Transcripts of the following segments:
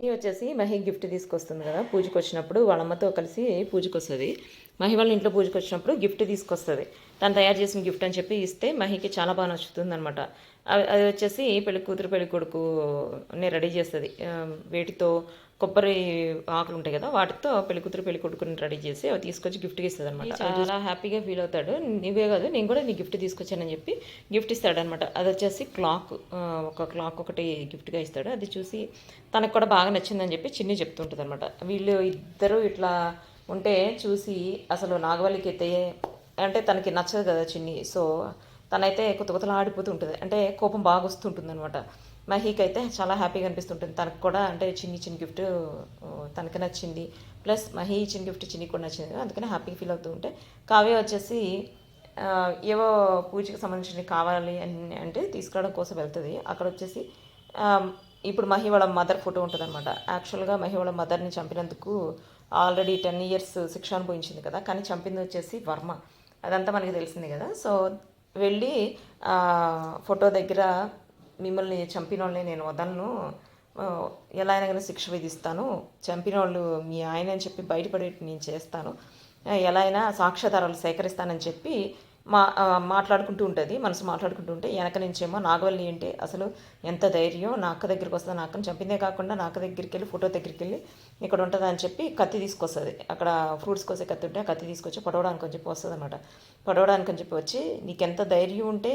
ఇది వచ్చేసి మహి గిఫ్ట్ తీసుకొస్తుంది కదా పూజకి వచ్చినప్పుడు వాళ్ళ అమ్మతో కలిసి పూజకి వస్తుంది. మహి వాళ్ళ ఇంట్లో పూజకి వచ్చినప్పుడు గిఫ్ట్ తీసుకొస్తుంది. తను తయారు చేసిన గిఫ్ట్ అని చెప్పి ఇస్తే మహికి చాలా బాగా నచ్చుతుంది అనమాట అది వచ్చేసి పెళ్ళి కూతురు పెళ్ళి కొడుకు రెడీ చేస్తుంది. వేటితో కొబ్బరి ఆకులు ఉంటాయి కదా వాటితో పెళ్ళి కూతురు పెళ్ళి కొడుకుని రెడీ చేసి అవి తీసుకొచ్చి గిఫ్ట్గా ఇస్తుంది అనమాట చాలా హ్యాపీగా ఫీల్ అవుతాడు. నువ్వే కాదు నేను కూడా నీ గిఫ్ట్ తీసుకొచ్చానని చెప్పి గిఫ్ట్ ఇస్తాడనమాట అది వచ్చేసి క్లాక్ ఒక క్లాక్ ఒకటి గిఫ్ట్గా ఇస్తాడు. అది చూసి తనకు కూడా బాగా నచ్చిందని చెప్పి చిన్ని చెప్తుంటుంది అనమాట వీళ్ళు ఇద్దరు ఇట్లా ఉంటే చూసి అసలు నాగవల్లికి అయితే అంటే తనకి నచ్చదు కదా చిన్ని. సో తనైతే కొత్త కొత్తలా ఆడిపోతూ ఉంటుంది అంటే కోపం బాగా వస్తుంటుంది అనమాట మహీకి అయితే చాలా హ్యాపీగా అనిపిస్తుంటుంది. తనకు కూడా అంటే చిన్ని చిన్న గిఫ్ట్ తనకి నచ్చింది. ప్లస్ మహీ ఇచ్చిన గిఫ్ట్ చిన్ని కూడా నచ్చింది. అందుకనే అందుకని హ్యాపీగా ఫీల్ అవుతూ ఉంటే కావ్య వచ్చేసి ఏవో పూజకి సంబంధించినవి కావాలి అని అంటే తీసుకురావడం కోసం వెళ్తుంది. అక్కడ వచ్చేసి ఇప్పుడు మహి వాళ్ళ మదర్ ఫోటో ఉంటుంది అనమాట యాక్చువల్గా మహి వాళ్ళ మదర్ని చంపినందుకు ఆల్రెడీ టెన్ ఇయర్స్ శిక్ష అనుభవించింది కదా. కానీ చంపింది వచ్చేసి వర్మ. అదంతా మనకి తెలిసింది కదా. సో వెళ్ళి ఫోటో దగ్గర మిమ్మల్ని చంపిన వాళ్ళని నేను వదలను. ఎలా అయినా కానీ శిక్ష విధిస్తాను. చంపిన వాళ్ళు మీ ఆయన అని చెప్పి బయటపడేట్టు నేను చేస్తాను. ఎలా అయినా సాక్ష్యాధారాలు సేకరిస్తానని చెప్పి మా మాట్లాడుకుంటూ ఉంటుంది మనసు మాట్లాడుకుంటూ ఉంటే వెనక నుంచేమో నాగవల్లి ఏంటి అసలు ఎంత ధైర్యం నా అక్క దగ్గరికి వస్తుంది నా చంపిందే కాకుండా నా అక్క దగ్గరికి వెళ్ళి ఫోటో దగ్గరికి వెళ్ళి ఇక్కడ ఉంటుంది అని చెప్పి కత్తి తీసుకొస్తుంది. అక్కడ ఫ్రూట్స్ కోసే కత్తి ఉంటే కత్తి తీసుకొచ్చి పడవడానికి అని చెప్పి వస్తుంది అనమాట పడవడానికి అని చెప్పి వచ్చి నీకెంత ధైర్యం ఉంటే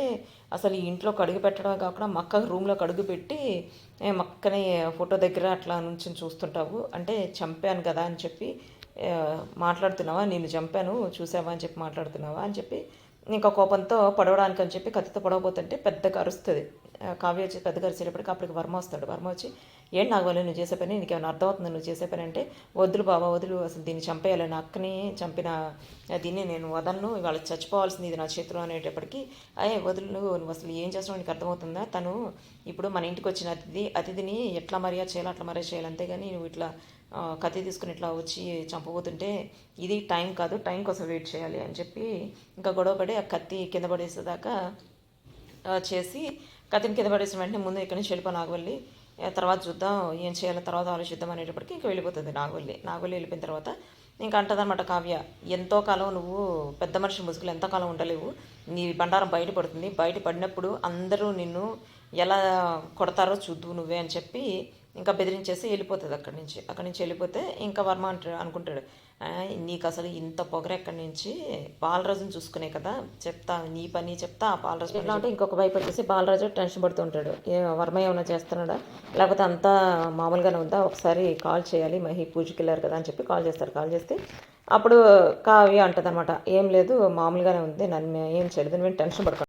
అసలు ఈ ఇంట్లో కడుగు పెట్టడమే కాకుండా మక్క రూమ్లో కడుగు పెట్టి మక్కని ఫోటో దగ్గర అట్లా నుంచి చూస్తుంటావు అంటే చంపాను కదా అని చెప్పి మాట్లాడుతున్నావా? నేను చంపాను చూసావా? అని చెప్పి మాట్లాడుతున్నావా అని చెప్పి ఇంకా కోపంతో పడవడానికి అని చెప్పి కత్తితో పడవబోతుంటే పెద్దగా అరుస్తుంది. కావ్య వచ్చి పెద్దగా అరిచేటప్పటికి అప్పటికి వర్మ వస్తాడు. వర్మ వచ్చి ఏం నాగవాలి నువ్వు చేసే పని నీకు ఏమైనా అర్థమవుతుంది? నువ్వు చేసే పని అంటే వదులు బాబా వదులు. అసలు దీన్ని చంపేయాలి. నా అక్కని చంపిన దీన్ని నేను వదలను. ఇవాళ చచ్చిపోవాల్సింది ఇది నా చేతిలో అనేటప్పటికి అయ్యే వదులు నువ్వు అసలు ఏం చేస్తున్నావు? నీకు అర్థమవుతుందా? తను ఇప్పుడు మన ఇంటికి వచ్చిన అతిథి అతిథిని ఎట్లా మర్యాద చేయాలి అట్లా మర్యాద చేయాలి. అంతేగాని నువ్వు ఇట్లా కత్తి తీసుకుని ఇట్లా వచ్చి చంపబోతుంటే ఇది టైం కాదు టైం కోసం వెయిట్ చేయాలి అని చెప్పి ఇంకా గొడవపడి ఆ కత్తి కింద పడేసేదాకా చేసి కత్తిని కింద పడేసిన వెంటనే ముందు ఇక్కడి నుంచి వెళ్ళిపో నాగవల్లి. తర్వాత చూద్దాం ఏం చేయాలో తర్వాత ఆలోచిద్దాం అనేటప్పటికి ఇంకా వెళ్ళిపోతుంది నాగవల్లి. నాగవల్లి వెళ్ళిపోయిన తర్వాత ఇంకా అంటదనమాట కావ్య ఎంతో కాలం నువ్వు పెద్ద మనిషి ముసుగులు ఎంతో కాలం ఉండలేవు. నీ బండారం బయటపడుతుంది బయట పడినప్పుడు అందరూ నిన్ను ఎలా కొడతారో చూద్దు నువ్వే అని చెప్పి ఇంకా బెదిరించేసి వెళ్ళిపోతుంది అక్కడి నుంచి. అక్కడి నుంచి వెళ్ళిపోతే ఇంకా వర్మ అంటాడు అనుకుంటాడు "ఆ, నీకు అసలు ఇంత పొగర ఎక్కడి నుంచి? బాలరాజుని చూసుకునే కదా చెప్తా నీ పని చెప్తా ఆ బాలరాజు ఎట్లా అంటే ఇంకొక వైపు వచ్చేసి బాలరాజు టెన్షన్ పడుతూ ఉంటాడు ఏ వర్మ ఏమైనా చేస్తున్నాడా? లేకపోతే అంతా మామూలుగానే ఉందా? ఒకసారి కాల్ చేయాలి మహి పూజకి వెళ్ళారు కదా అని చెప్పి కాల్ చేస్తారు. కాల్ చేస్తే అప్పుడు కావ్య అంటదన్నమాట ఏం లేదు మామూలుగానే ఉంది నన్ను ఏం చేయలేదు నేను టెన్షన్ పడకండి